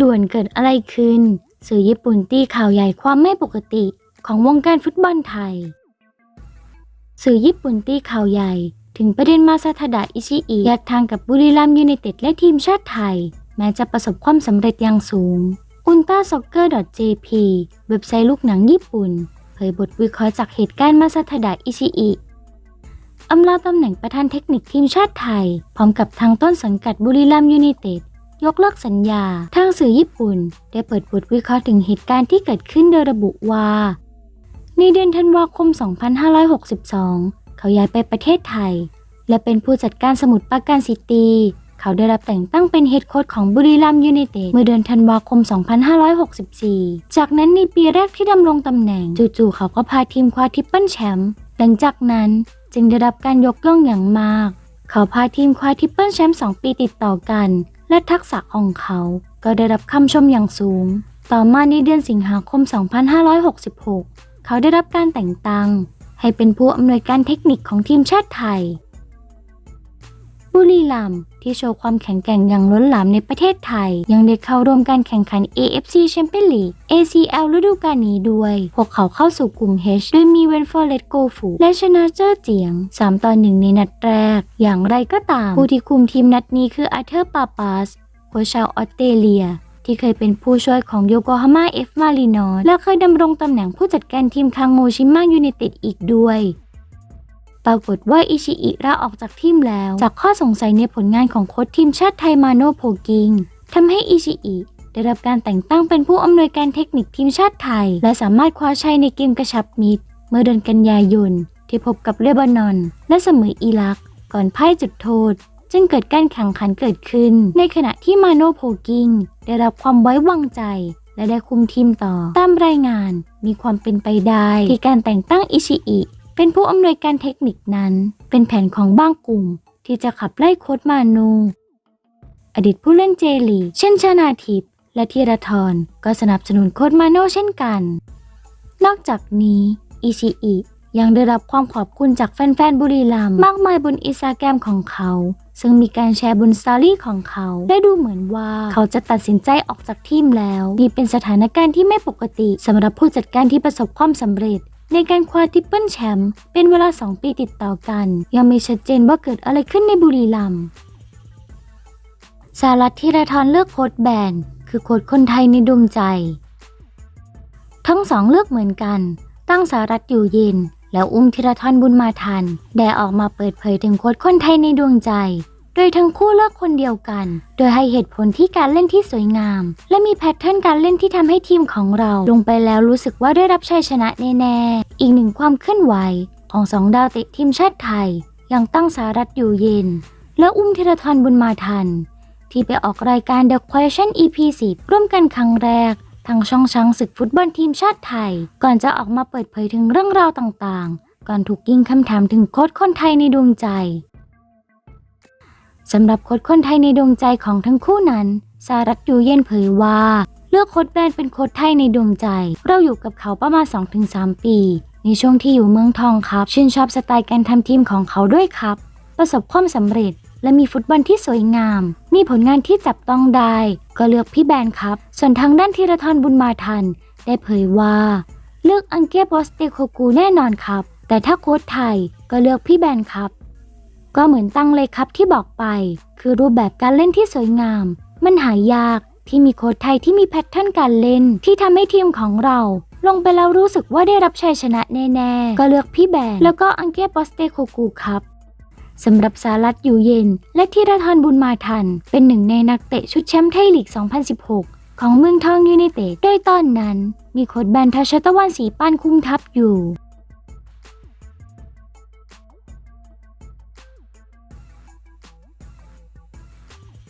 ด่วนเกิดอะไรขึ้น สื่อญี่ปุ่นตีข่าวใหญ่ความไม่ปกติของวงการฟุตบอลไทย สื่อญี่ปุ่นตีข่าวใหญ่ ถึงประเด็นมาซาทาดะอิชิอิแยกทางกับบุรีรัมยูไนเต็ดและทีมชาติไทย แม้จะประสบความสำเร็จอย่างสูง u n t a s o c c e r JP เว็บไซต์ลูกหนังญี่ปุ่น เผยบทวิเคราะห์จากเหตุการณ์มาซาทาดะอิชิอิอำลาตำแหน่งประธานเทคนิคทีมชาติไทย พร้อมกับทางต้นสังกัดบุรีรัมย์ยูไนเต็ด ยกเลิกสัญญา ทางสื่อญี่ปุ่น ได้เปิดบทวิเคราะห์ถึงเหตุการณ์ที่เกิดขึ้นโดยระบุว่า ในเดือนธันวาคม 2562 เขาย้ายไปประเทศไทย และเป็นผู้จัดการสมุทรปราการซิตี้เขาได้รับแต่งตั้งเป็นเฮดโค้ชของบุรีรัมย์ยูไนเต็ดเมื่อเดือนธันวาคม 2564 จากนั้นในปีแรกที่ดำรงตำแหน่ง จู่ๆเขาก็พาทีมคว้าทริปเปิลแชมป์หลังจากนั้นจึงได้รับการยกย่องอย่างมาก เขาพาทีมคว้าทริปเปิลแชมป์2ปีติดต่อกัน และทักษะของเขาก็ได้รับคำชมอย่างสูง ต่อมาในเดือนสิงหาคม 2566 เขาได้รับการแต่งตั้ง ให้เป็นผู้อำนวยการเทคนิคของทีมชาติไทย บุรีรัมย์ ที่โชว์ความแข็งแกร่งอย่างล้นหลามในประเทศไทย ยังได้เข้าร่วมการแข่งขัน AFC Champions League ACL ฤดูกาลนี้ด้วย พวกเขาเข้าสู่กลุ่ม H โดยมีเวนฟอร์เรตโกฟูและชนะเจ้อเจียง 3 ต่อ 1 ในนัดแรก อย่างไรก็ตาม ผู้ที่คุมทีมนัดนี้คืออาเธอร์ปาปาสโค้ชชาวออสเตรเลียที่เคยเป็นผู้ช่วยของโยโกฮาม่าเอฟมารินอและเคยดำรงตำแหน่งผู้จัดการทีมคังโมชิมะยูไนเต็ดอีกด้วย ปรากฏว่าอิชิอิลาออกจากทีมแล้ว จากข้อสงสัยในผลงานของโค้ชทีมชาติไทยมาโนโพกิงทำให้อิชิอิได้รับการแต่งตั้งเป็นผู้อำนวยการเทคนิคทีมชาติไทย และสามารถคว้าชัยในเกมกระชับมิตร เมื่อเดือนกันยายน ที่พบกับเลบานอน และเสมออิรัก ก่อนพ่ายจุดโทษ จึงเกิดการแข่งขันเกิดขึ้น ในขณะที่มาโนโพกิงได้รับความไว้วางใจ และได้คุมทีมต่อ ตามรายงานมีความเป็นไปได้ที่การแต่งตั้งอิชิอิ เป็นผู้อำนวยการเทคนิคนั้น เป็นแผนของบ้างกลุ่ม ที่จะขับไล่โค้ดมานู อดีตผู้เล่นเจลี เช่นชนาทิพย์และธีรทรก็สนับสนุนโค้ดมาโนเช่นกัน นอกจากนี้อิชิอิยังได้รับความขอบคุณจากแฟนๆบุรีรัมย์มากมายบนอินสตาแกรมของเขา ซึ่งมีการแชร์บนสตอรี่ของเขาได้ดูเหมือนว่าเขาจะตัดสินใจออกจากทีมแล้ว นี่เป็นสถานการณ์ที่ไม่ปกติสำหรับผู้จัดการที่ประสบความสำเร็จ ในการคว้าทิปเปิลแชมป์เป็นเวลา 2 ปีติดต่อกัน ยังไม่ชัดเจนว่าเกิดอะไรขึ้นในบุรีรัมย์สารัตธีรทรเลือกโค้ดแบน คือโค้ดคนไทยในดวงใจ ทั้งสองเลือกเหมือนกัน ตั้งสารัตอยู่เย็น แล้วอุ้มธีรทรบุญมาทัน ได้ออกมาเปิดเผยถึงโค้ดคนไทยในดวงใจ โดยทั้งคู่เลือกคนเดียวกัน โดยให้เหตุผลที่การเล่นที่สวยงาม และมีแพทเทิร์นการเล่นที่ทำให้ทีมของเรา ลงไปแล้วรู้สึกว่าได้รับชัยชนะแน่ๆ อีกหนึ่งความเคลื่อนไหวของสองดาวเตะทีมชาติไทย ยังตั้งสารัตอยู่เย็น และอุ้มธีรทรบุญมาทัน ที่ไปออกรายการ The Question EP 10ร่วมกันครั้งแรกทางช่องช้างศึกฟุตบอลทีมชาติไทย ก่อนจะออกมาเปิดเผยถึงเรื่องราวต่างๆ ก่อนถูกยิงคำถามถึงโค้ชคนไทยในดวงใจ สำหรับโค้ชคนไทยในดวงใจของทั้งคู่นั้นสารัตอยู่เย็นเผยว่า เลือกโค้ชแบรนด์เป็นโค้ชไทยในดวงใจ เราอยู่กับเขาประมาณ 2-3 ปี ในช่วงที่อยู่เมืองทองครับ ชื่นชอบสไตล์การทำทีมของเขาด้วยครับ ประสบความสำเร็จ และมีฟุตบอลที่สวยงาม มีผลงานที่จับต้องได้ ก็เลือกพี่แบนครับ ส่วนทางด้านธีรทรบุญมาทัน ได้เผยว่า เลือกอังเกียโปสเตโคกูแน่นอนครับ แต่ถ้าโค้ชไทยก็เลือกพี่แบนครับ ก็เหมือนตั้งเลยครับที่บอกไป คือรูปแบบการเล่นที่สวยงาม มันหายากที่มีโค้ชไทยที่มีแพทเทิร์นการเล่น ที่ทำให้ทีมของเรา ลงไปแล้วรู้สึกว่าได้รับชัยชนะแน่ ๆ ก็เลือกพี่แบนแล้วก็อังเกียโปสเตโคกูครับสำหรับสารัตอยู่เย็น และธีรทรบุญมาทัน เป็นหนึ่งในนักเตะชุดแชมป์ไทยลีก 2016 ของเมืองทองยูไนเต็ดโดยตอนนั้น มีโค้ชแบนทชตะวันสีป้านคุ้มทัพอยู่